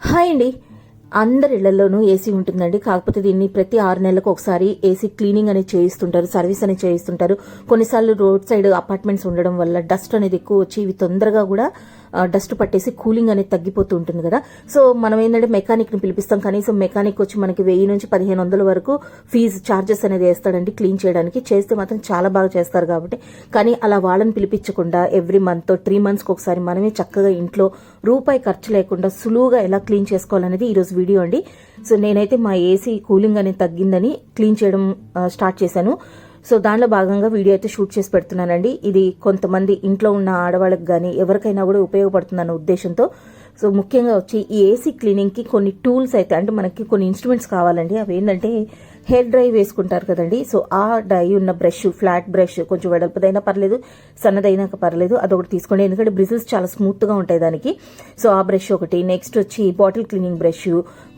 Hi అండి. అందరి ఇళ్ళలోనూ AC ఉంటుందండి. కాకపోతే దీన్ని ప్రతి ఆరు నెలలకు ఒకసారి ఏసీ క్లీనింగ్ అనేది చేయిస్తుంటారు సర్వీస్ అనేది చేయిస్తుంటారు. కొన్నిసార్లు రోడ్ సైడ్ అపార్ట్మెంట్స్ ఉండడం వల్ల డస్ట్ అనేది ఎక్కువ వచ్చి ఇవి తొందరగా కూడా డస్ట్ పట్టేసి కూలింగ్ అనేది తగ్గిపోతూ ఉంటుంది కదా. సో మనం ఏంటంటే మెకానిక్ని పిలిపిస్తాం. కనీసం మెకానిక్ వచ్చి మనకి వెయ్యి నుంచి పదిహేను వందల వరకు ఫీజు చార్జెస్ అనేది వేస్తాడండి క్లీన్ చేయడానికి. చేస్తే మాత్రం చాలా బాగా చేస్తారు కాబట్టి. కానీ అలా వాళ్ళని పిలిపించకుండా ఎవ్రీ మంత్ త్రీ మంత్స్కి ఒకసారి మనమే చక్కగా ఇంట్లో రూపాయి ఖర్చు లేకుండా సులువుగా ఎలా క్లీన్ చేసుకోవాలనేది ఈరోజు వీడియో అండి. సో నేనైతే మా ఏసీ కూలింగ్ అనేది తగ్గిందని క్లీన్ చేయడం స్టార్ట్ చేశాను. సో దానిలో భాగంగా వీడియో అయితే షూట్ చేసి పెడుతున్నానండి. ఇది కొంతమంది ఇంట్లో ఉన్న ఆడవాళ్ళకి కానీ ఎవరికైనా కూడా ఉపయోగపడుతుందన్న ఉద్దేశంతో. సో ముఖ్యంగా వచ్చి ఈ ఏసీ క్లీనింగ్కి కొన్ని టూల్స్ అయితే అంటే మనకి కొన్ని ఇన్స్ట్రుమెంట్స్ కావాలండి. అవి ఏంటంటే హెయిర్ డ్రై వేసుకుంటారు కదండి. సో ఆ డై ఉన్న బ్రష్ ఫ్లాట్ బ్రష్ కొంచెం వెడల్పదైనా పర్లేదు సన్నదైనా పర్లేదు అదొకటి తీసుకోండి. ఎందుకంటే బ్రిజిల్స్ చాలా స్మూత్గా ఉంటాయి దానికి. సో ఆ బ్రష్ ఒకటి. నెక్స్ట్ వచ్చి బాటిల్ క్లీనింగ్ బ్రష్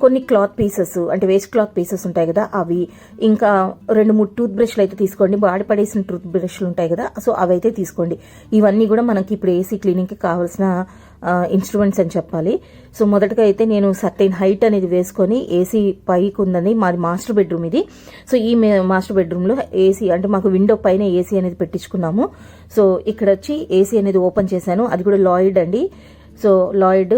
కొన్ని క్లాత్ పీసెస్ అంటే వేస్ట్ క్లాత్ పీసెస్ ఉంటాయి కదా అవి. ఇంకా రెండు మూడు టూత్ బ్రష్లు అయితే తీసుకోండి. బాడి పడేసిన టూత్ బ్రష్లు ఉంటాయి కదా సో అవి అయితే తీసుకోండి. ఇవన్నీ కూడా మనకి ఇప్పుడు ఏసీ క్లీనింగ్కి కావాల్సిన ఇన్స్ట్రుమెంట్స్ అని చెప్పాలి. సో మొదటగా అయితే నేను సర్టైన్ హైట్ అనేది వేసుకొని ఏసీ పైకి ఉందని మాది మాస్టర్ బెడ్రూమ్ ఇది. సో ఈ మాస్టర్ బెడ్రూమ్లో ఏసీ అంటే మాకు విండో పైన ఏసీ అనేది పెట్టించుకున్నాము. సో ఇక్కడ వచ్చి ఏసీ అనేది ఓపెన్ చేశాను. అది కూడా లాయిడ్ అండి. సో లాయిడ్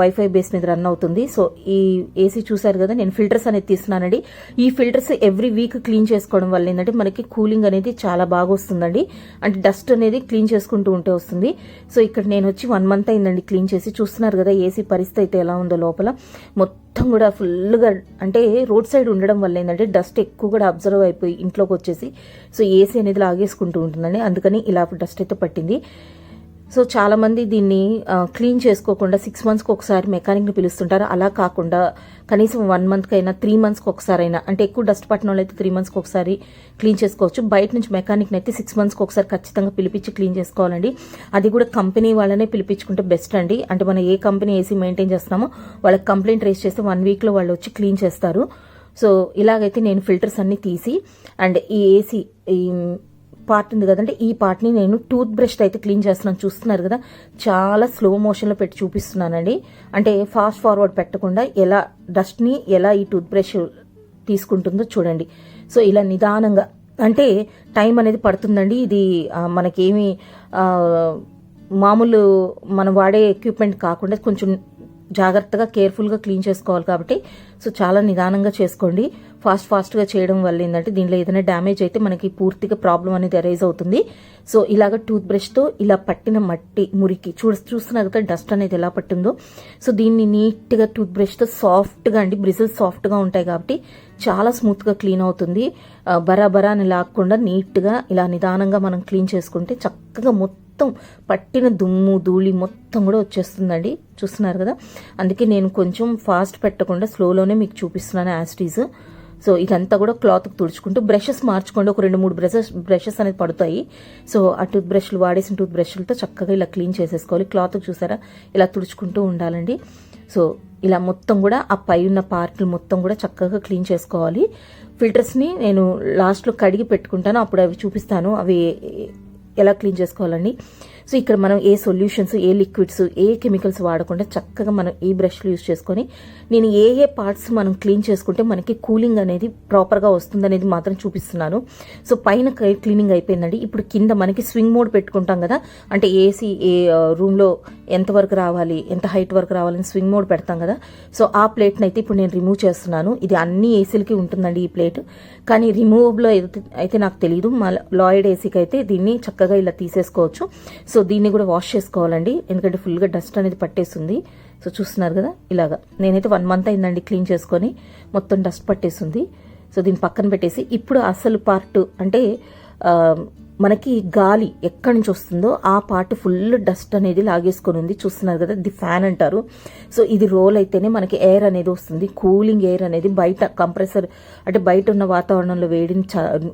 వైఫై బేస్ మీద రన్ అవుతుంది. సో ఈ ఏసీ చూసారు కదా నేను ఫిల్టర్స్ అనేది తీస్తున్నానండి. ఈ ఫిల్టర్స్ ఎవ్రీ వీక్ క్లీన్ చేసుకోవడం వల్ల ఏంటంటే మనకి కూలింగ్ అనేది చాలా బాగా వస్తుందండి. అంటే డస్ట్ అనేది క్లీన్ చేసుకుంటూ ఉంటే వస్తుంది. సో ఇక్కడ నేను వచ్చి వన్ మంత్ అయిందండి క్లీన్ చేసి. చూస్తున్నారు కదా ఏసీ పరిస్థితి అయితే ఎలా ఉందో లోపల. మొత్తం కూడా ఫుల్గా అంటే రోడ్ సైడ్ ఉండడం వల్ల ఏంటంటే డస్ట్ ఎక్కువ కూడా అబ్జర్వ్ అయిపోయి ఇంట్లోకి వచ్చేసి. సో ఏసీ అనేది లాగేసుకుంటూ ఉంటుందండి. అందుకని ఇలా డస్ట్ అయితే పట్టింది. సో చాలామంది దీన్ని క్లీన్ చేసుకోకుండా సిక్స్ మంత్స్కి ఒకసారి మెకానిక్ని పిలుస్తుంటారు. అలా కాకుండా కనీసం వన్ మంత్కి అయినా త్రీ మంత్స్కి ఒకసారి అయినా అంటే ఎక్కువ డస్ట్ పట్టిన వాళ్ళైతే అయితే త్రీ మంత్స్కి ఒకసారి క్లీన్ చేసుకోవచ్చు. బయట నుంచి మెకానిక్ని అయితే సిక్స్ మంత్స్కి ఒకసారి ఖచ్చితంగా పిలిపించి క్లీన్ చేసుకోవాలండి. అది కూడా కంపెనీ వాళ్ళనే పిలిపించుకుంటే బెస్ట్ అండి. అంటే మనం ఏ కంపెనీ ఏసీ మెయింటైన్ చేస్తున్నామో వాళ్ళకి కంప్లైంట్ రేస్ చేస్తే వన్ వీక్లో వాళ్ళు వచ్చి క్లీన్ చేస్తారు. సో ఇలాగైతే నేను ఫిల్టర్స్ అన్ని తీసి అండ్ ఈ ఏసీ ఈ పార్ట్ ఉంది కదంటే ఈ పార్ట్ని నేను టూత్ బ్రష్ అయితే క్లీన్ చేస్తున్నాను. చూస్తున్నారు కదా చాలా స్లో మోషన్లో పెట్టి చూపిస్తున్నానండి. అంటే ఫాస్ట్ ఫార్వర్డ్ పెట్టకుండా ఎలా డస్ట్ని ఎలా ఈ టూత్ బ్రష్ తీసుకుంటుందో చూడండి. సో ఇలా నిదానంగా అంటే టైం అనేది పడుతుందండి. ఇది మనకేమి మామూలు మనం వాడే ఎక్విప్మెంట్ కాకుండా కొంచెం జాగ్రత్తగా కేర్ఫుల్గా క్లీన్ చేసుకోవాలి కాబట్టి. సో చాలా నిదానంగా చేసుకోండి. ఫాస్ట్ ఫాస్ట్గా చేయడం వల్ల ఏంటంటే దీనిలో ఏదైనా డ్యామేజ్ అయితే మనకి పూర్తిగా ప్రాబ్లం అనేది అరైజ్ అవుతుంది. సో ఇలాగ టూత్ బ్రష్తో ఇలా పట్టిన మట్టి మురికి చూ చూస్తున్నారు కదా డస్ట్ అనేది ఎలా పట్టిందో. సో దీన్ని నీట్గా టూత్ బ్రష్తో సాఫ్ట్గా అండి బ్రిజిల్స్ సాఫ్ట్గా ఉంటాయి కాబట్టి చాలా స్మూత్గా క్లీన్ అవుతుంది. బరాబరా అని లాక్కుండా నీట్గా ఇలా నిదానంగా మనం క్లీన్ చేసుకుంటే చక్కగా మొత్తం మొత్తం పట్టిన దుమ్ము ధూళి మొత్తం కూడా వచ్చేస్తుందండి. చూస్తున్నారు కదా? అందుకే నేను కొంచెం ఫాస్ట్ పెట్టకుండా స్లోలోనే మీకు చూపిస్తున్నాను యాస్టీజ్ సో ఇదంతా కూడా క్లాత్ తుడుచుకుంటూ బ్రషెస్ మార్చుకోండి. ఒక రెండు మూడు బ్రషెస్ బ్రషెస్ అనేది పడతాయి. సో ఆ టూత్ బ్రష్లు వాడేసిన టూత్ బ్రష్లతో చక్కగా ఇలా క్లీన్ చేసేసుకోవాలి. క్లాత్ చూసారా? ఇలా తుడుచుకుంటూ ఉండాలండి. సో ఇలా మొత్తం కూడా ఆ పై ఉన్న పార్ట్లు మొత్తం కూడా చక్కగా క్లీన్ చేసుకోవాలి. ఫిల్టర్స్ని నేను లాస్ట్లో కడిగి పెట్టుకుంటాను. అప్పుడు అవి చూపిస్తాను. అవి ఎలా క్లీన్ చేసుకోవాలండి? సో ఇక్కడ మనం ఏ సొల్యూషన్స్ ఏ లిక్విడ్స్ ఏ కెమికల్స్ వాడకుండా చక్కగా మనం ఈ బ్రష్లు యూస్ చేసుకొని నేను ఏ ఏ పార్ట్స్ మనం క్లీన్ చేసుకుంటే మనకి కూలింగ్ అనేది ప్రాపర్గా వస్తుంది అనేది మాత్రం చూపిస్తున్నాను. సో పైన క్లీనింగ్ అయిపోయిందండి. ఇప్పుడు కింద మనకి స్వింగ్ మోడ్ పెట్టుకుంటాం కదా అంటే ఏసీ ఏ రూమ్లో ఎంత వరకు రావాలి ఎంత హైట్ వరకు రావాలని స్వింగ్ మోడ్ పెడతాం కదా. సో ఆ ప్లేట్ని అయితే ఇప్పుడు నేను రిమూవ్ చేస్తున్నాను. ఇది అన్ని ఏసీలకి ఉంటుందండి ఈ ప్లేట్ కానీ రిమూవబుల్ అయితే అయితే నాకు తెలియదు మా లాయిడ్ ఏసీకి అయితే దీన్ని చక్కగా ఇలా తీసేసుకోవచ్చు. సో దీన్ని కూడా వాష్ చేసుకోవాలండి. ఎందుకంటే ఫుల్గా డస్ట్ అనేది పట్టేసింది సో చూస్తున్నారు కదా ఇలాగా. నేనైతే వన్ మంత్ అయిందండి క్లీన్ చేసుకొని మొత్తం డస్ట్ పట్టేసింది సో దీన్ని పక్కన పెట్టేసి ఇప్పుడు అసలు పార్ట్ అంటే మనకి గాలి ఎక్కడి నుంచి వస్తుందో ఆ పార్ట్ ఫుల్ డస్ట్ అనేది లాగేసుకొని ఉంది. చూస్తున్నారు కదా ది ఫ్యాన్ అంటారు. సో ఇది రోల్ అయితేనే మనకి ఎయిర్ అనేది వస్తుంది. కూలింగ్ ఎయిర్ అనేది బయట కంప్రెసర్ అంటే బయట ఉన్న వాతావరణంలో వేడిని చ-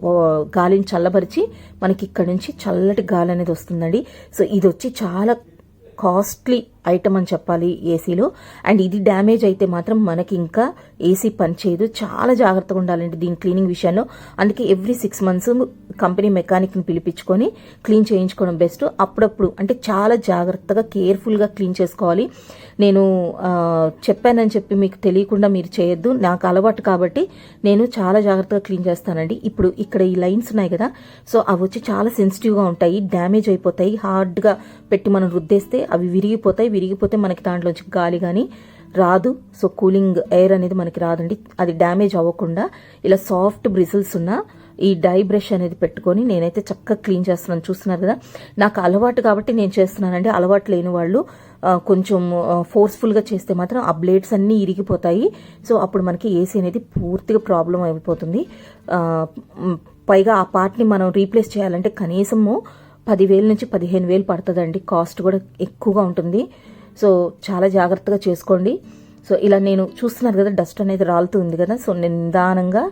గాలిని చల్లబరిచి మనకి ఇక్కడ నుంచి చల్లటి గాలి అనేది వస్తుందండి. సో ఇది వచ్చి చాలా కాస్ట్లీ ఐటమ్ అని చెప్పాలి ఏసీలో. అండ్ ఇది డ్యామేజ్ అయితే మాత్రం మనకి ఇంకా ఏసీ పనిచేయదు చాలా జాగ్రత్తగా ఉండాలండి దీని క్లీనింగ్ విషయంలో. అందుకే ఎవ్రీ సిక్స్ మంత్స్ కంపెనీ మెకానిక్ని పిలిపించుకొని క్లీన్ చేయించుకోవడం బెస్ట్. అప్పుడప్పుడు అంటే చాలా జాగ్రత్తగా కేర్ఫుల్గా క్లీన్ చేసుకోవాలి. నేను చెప్పానని చెప్పి మీకు తెలియకుండా మీరు చేయొద్దు. నాకు అలవాటు కాబట్టి నేను చాలా జాగ్రత్తగా క్లీన్ చేస్తానండి. ఇప్పుడు ఇక్కడ ఈ లైన్స్ ఉన్నాయి కదా సో అవి వచ్చి చాలా సెన్సిటివ్గా ఉంటాయి డ్యామేజ్ అయిపోతాయి. హార్డ్గా పెట్టి మనం రుద్దేస్తే అవి విరిగిపోతాయి. విరిగిపోతే మనకి దాంట్లోంచి గాలి కానీ రాదు. సో కూలింగ్ ఎయిర్ అనేది మనకి రాదండి. అది డ్యామేజ్ అవ్వకుండా ఇలా సాఫ్ట్ బ్రిజిల్స్ ఉన్న ఈ డై బ్రష్ అనేది పెట్టుకొని నేనైతే చక్కగా క్లీన్ చేస్తున్నాను. చూస్తున్నారు కదా? నాకు అలవాటు కాబట్టి నేను చేస్తున్నానండి. అలవాటు లేని వాళ్ళు కొంచెం ఫోర్స్ఫుల్గా చేస్తే మాత్రం ఆ బ్లేడ్స్ అన్నీ ఇరిగిపోతాయి. సో అప్పుడు మనకి ఏసీ అనేది పూర్తిగా ప్రాబ్లం అయిపోతుంది. పైగా ఆ పార్ట్ని మనం రీప్లేస్ చేయాలంటే కనీసము పదివేల నుంచి పదిహేను వేలు పడుతుందండి. కాస్ట్ కూడా ఎక్కువగా ఉంటుంది. సో చాలా జాగ్రత్తగా చేసుకోండి. సో ఇలా నేను చూస్తున్నారు కదా డస్ట్ అనేది రాలుతుంది కదా. సో నేను నిదానంగా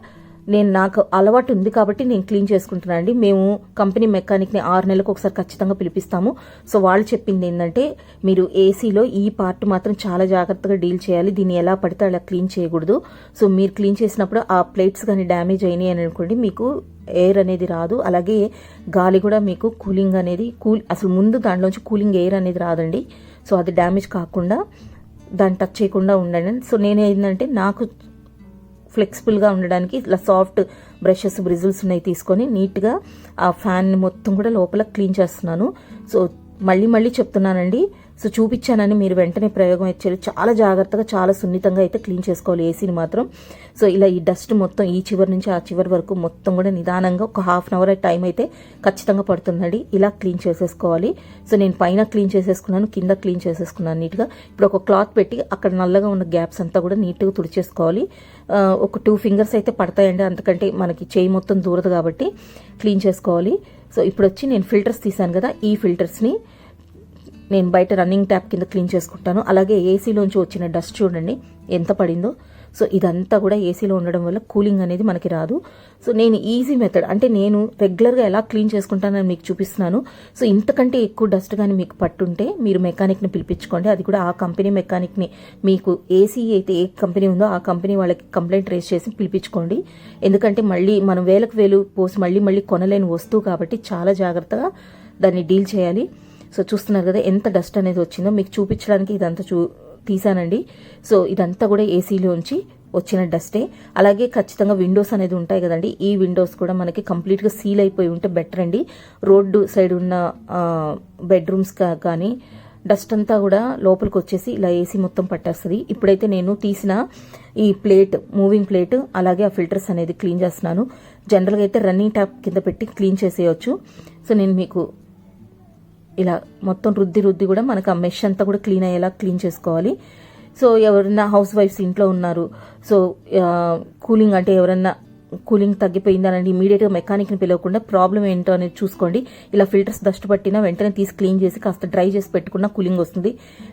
నేను నాకు అలవాటు ఉంది కాబట్టి నేను క్లీన్ చేసుకుంటున్నాను అండి. మేము కంపెనీ మెకానిక్ని ఆరు నెలలకు ఒకసారి ఖచ్చితంగా పిలిపిస్తాము. సో వాళ్ళు చెప్పింది ఏంటంటే మీరు ఏసీలో ఈ పార్ట్ మాత్రం చాలా జాగ్రత్తగా డీల్ చేయాలి. దీన్ని ఎలా పడితే అలా క్లీన్ చేయకూడదు. సో మీరు క్లీన్ చేసినప్పుడు ఆ ప్లేట్స్ కానీ డ్యామేజ్ అయినాయి అని అనుకోండి మీకు ఎయిర్ అనేది రాదు. అలాగే గాలి కూడా మీకు కూలింగ్ అనేది కూల్ అసలు ముందు దాంట్లోంచి కూలింగ్ ఎయిర్ అనేది రాదండి. సో అది డ్యామేజ్ కాకుండా దాన్ని టచ్ చేయకుండా ఉండండి. సో నేను ఏంటంటే నాకు ఫ్లెక్సిబుల్గా ఉండడానికి ఇట్లా సాఫ్ట్ బ్రషెస్ బ్రిజిల్స్ ఉన్నాయి తీసుకొని నీట్గా ఆ ఫ్యాన్ మొత్తం కూడా లోపల క్లీన్ చేస్తున్నాను. సో మళ్ళీ మళ్ళీ చెప్తున్నానండి సో చూపించానని మీరు వెంటనే ప్రయోగం ఇచ్చారు చాలా జాగ్రత్తగా చాలా సున్నితంగా అయితే క్లీన్ చేసుకోవాలి ఏసీని మాత్రం. సో ఇలా ఈ డస్ట్ మొత్తం ఈ చివరి నుంచి ఆ చివరి వరకు మొత్తం కూడా నిదానంగా ఒక హాఫ్ అన్ అవర్ టైం అయితే ఖచ్చితంగా పడుతుందండి. ఇలా క్లీన్ చేసేసుకోవాలి. సో నేను పైన క్లీన్ చేసేసుకున్నాను కింద క్లీన్ చేసేసుకున్నాను నీట్గా. ఇప్పుడు ఒక క్లాత్ పెట్టి అక్కడ నల్లగా ఉన్న గ్యాప్స్ అంతా కూడా నీట్గా తుడిచేసుకోవాలి. ఒక టూ ఫింగర్స్ అయితే పడతాయండి. అంతకంటే మనకి చేయి మొత్తం దూరదు కాబట్టి క్లీన్ చేసుకోవాలి. సో ఇప్పుడు వచ్చి నేను ఫిల్టర్స్ తీసాను కదా ఈ ఫిల్టర్స్ని. నేను బయట రన్నింగ్ ట్యాప్ కింద క్లీన్ చేసుకుంటాను. అలాగే ఏసీలోంచి వచ్చిన డస్ట్ చూడండి ఎంత పడిందో. సో ఇదంతా కూడా ఏసీలో ఉండడం వల్ల కూలింగ్ అనేది మనకి రాదు. సో నేను ఈజీ మెథడ్ అంటే నేను రెగ్యులర్గా ఎలా క్లీన్ చేసుకుంటానని మీకు చూపిస్తున్నాను. సో ఇంతకంటే ఎక్కువ డస్ట్ కానీ మీకు పట్టుంటే మీరు మెకానిక్ని పిలిపించుకోండి. అది కూడా ఆ కంపెనీ మెకానిక్ని మీకు ఏసీ అయితే ఏ కంపెనీ ఉందో ఆ కంపెనీ వాళ్ళకి కంప్లైంట్ రేస్ చేసి పిలిపించుకోండి. ఎందుకంటే మళ్ళీ మనం వేలకు వేలు పోసి మళ్ళీ మళ్ళీ కొనలేని వస్తువు కాబట్టి చాలా జాగ్రత్తగా దాన్ని డీల్ చేయాలి. సో చూస్తున్నారు కదా ఎంత డస్ట్ అనేది వచ్చిందో. మీకు చూపించడానికి ఇదంతా చూ తీసానండి సో ఇదంతా కూడా ఏసీలోంచి వచ్చిన డస్టే. అలాగే ఖచ్చితంగా విండోస్ అనేది ఉంటాయి కదండి. ఈ విండోస్ కూడా మనకి కంప్లీట్గా సీల్ అయిపోయి ఉంటే బెటర్ అండి. రోడ్డు సైడ్ ఉన్న బెడ్రూమ్స్ కానీ డస్ట్ అంతా కూడా లోపలికి వచ్చేసి ఇలా ఏసీ మొత్తం పట్టేస్తుంది. ఇప్పుడైతే నేను తీసిన ఈ ప్లేట్ మూవింగ్ ప్లేట్ అలాగే ఆ ఫిల్టర్స్ అనేది క్లీన్ చేస్తున్నాను. జనరల్గా అయితే రన్నింగ్ ట్యాప్ కింద పెట్టి క్లీన్ చేసేయచ్చు. సో నేను మీకు ఇలా మొత్తం రుద్ది రుద్ది కూడా మనకు ఆ మెష్ అంతా కూడా క్లీన్ అయ్యేలా క్లీన్ చేసుకోవాలి. సో ఎవరైనా హౌస్ వైఫ్స్ ఇంట్లో ఉన్నారు. సో కూలింగ్ అంటే ఎవరన్నా కూలింగ్ తగ్గిపోయిందనండి ఇమీడియట్గా మెకానిక్ని పిలవకుండా ప్రాబ్లం ఏంటో అనేది చూసుకోండి. ఇలా ఫిల్టర్స్ డస్ట్ పట్టినా వెంటనే తీసి క్లీన్ చేసి కాస్త డ్రై చేసి పెట్టుకున్న కూలింగ్ వస్తుంది.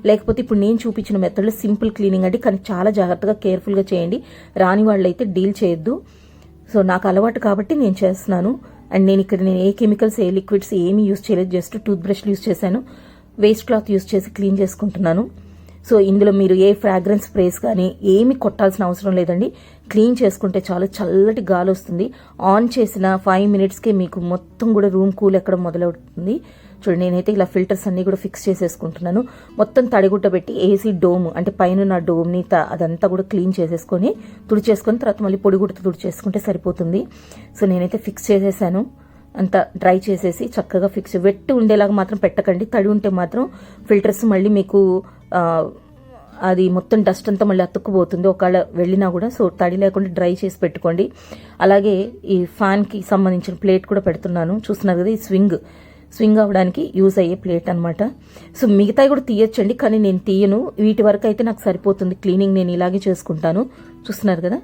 లేకపోతే ఇప్పుడు నేను చూపించిన మెథడ్లో సింపుల్ క్లీనింగ్ అండి. కానీ చాలా జాగ్రత్తగా కేర్ఫుల్గా చేయండి. రాని వాళ్ళైతే డీల్ చేయొద్దు. సో నాకు అలవాటు కాబట్టి నేను చేస్తున్నాను. అండ్ నేను ఇక్కడ నేను ఏ కెమికల్స్ ఏ లిక్విడ్స్ ఏమీ యూస్ చేయలేదు జస్ట్ టూత్ బ్రష్లు యూస్ చేశాను. వేస్ట్ క్లాత్ యూస్ చేసి క్లీన్ చేసుకుంటున్నాను. సో ఇందులో మీరు ఏ ఫ్రాగ్రెన్స్ స్ప్రేస్ కానీ ఏమి కొట్టాల్సిన అవసరం లేదండి. క్లీన్ చేసుకుంటే చాలా చల్లటి గాలి వస్తుంది. ఆన్ చేసిన ఫైవ్ మినిట్స్కే మీకు మొత్తం కూడా రూమ్ కూల్ ఎక్కడ మొదలవుతుంది. చూడండి నేనైతే ఇలా ఫిల్టర్స్ అన్నీ కూడా ఫిక్స్ చేసేసుకుంటున్నాను. మొత్తం తడిగుడ్డ పెట్టి ఏసీ డోమ్ అంటే పైన నా డోమ్ని అదంతా కూడా క్లీన్ చేసేసుకొని తుడిచేసుకొని తర్వాత మళ్ళీ పొడిగుడ్డతో తుడిచేసుకుంటే సరిపోతుంది. సో నేనైతే ఫిక్స్ చేసేసాను. అంత డ్రై చేసేసి చక్కగా ఫిక్స్ వెట్ ఉండేలాగా మాత్రం పెట్టకండి. తడి ఉంటే మాత్రం ఫిల్టర్స్ మళ్ళీ మీకు అది మొత్తం డస్ట్ అంతా మళ్ళీ అతుక్కుపోతుంది. ఒకవేళ వెళ్ళినా కూడా సో తడి లేకుండా డ్రై చేసి పెట్టుకోండి. అలాగే ఈ ఫ్యాన్కి సంబంధించిన ప్లేట్ కూడా పెడుతున్నాను. చూస్తున్నారు కదా ఈ స్వింగ్. స్వింగ్ అవ్వడానికి యూజ్ అయ్యే ప్లేట్ అనమాట సో మిగతాయి కూడా తీయొచ్చండి కానీ నేను తీయను. వీటి వరకు అయితే నాకు సరిపోతుంది. క్లీనింగ్ నేను ఇలాగే చేసుకుంటాను. చూస్తున్నారు కదా?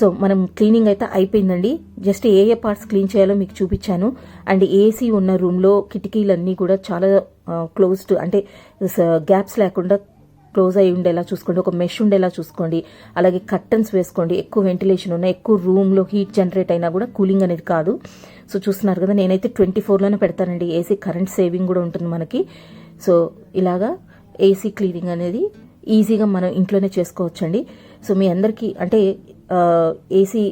సో మనం క్లీనింగ్ అయితే అయిపోయిందండి. జస్ట్ ఏ ఏ పార్ట్స్ క్లీన్ చేయాలో మీకు చూపించాను. అండ్ ఏసీ ఉన్న రూమ్లో కిటికీలన్నీ కూడా చాలా క్లోజ్డ్ అంటే గ్యాప్స్ లేకుండా క్లోజ్ అయి ఉండేలా చూసుకోండి ఒక మెష్ ఉండేలా చూసుకోండి అలాగే కర్టన్స్ వేసుకోండి ఎక్కువ వెంటిలేషన్ ఉన్న ఎక్కువ రూమ్లో హీట్ జనరేట్ అయినా కూడా కూలింగ్ అనేది కాదు. సో చూస్తున్నారు కదా నేనైతే ట్వంటీ ఫోర్లోనే పెడతానండి ఏసీ కరెంట్ సేవింగ్ కూడా ఉంటుంది మనకి. సో ఇలాగా ఏసీ క్లీనింగ్ అనేది ఈజీగా మనం ఇంట్లోనే చేసుకోవచ్చండి. సో మీ అందరికీ అంటే ఏసీ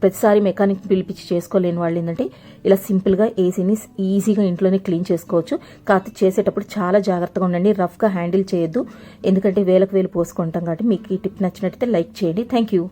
ప్రతిసారి మెకానిక్ పిలిపించి చేసుకోలేని వాళ్ళు ఏంటంటే ఇలా సింపుల్గా ఏసీని ఈజీగా ఇంట్లోనే క్లీన్ చేసుకోవచ్చు. కాకపోతే చేసేటప్పుడు చాలా జాగ్రత్తగా ఉండండి. రఫ్గా హ్యాండిల్ చేయొద్దు. ఎందుకంటే వేలకు వేలు పోసుకుంటాం కాబట్టి మీకు ఈ టిప్ నచ్చినట్టయితే లైక్ చేయండి. Thank you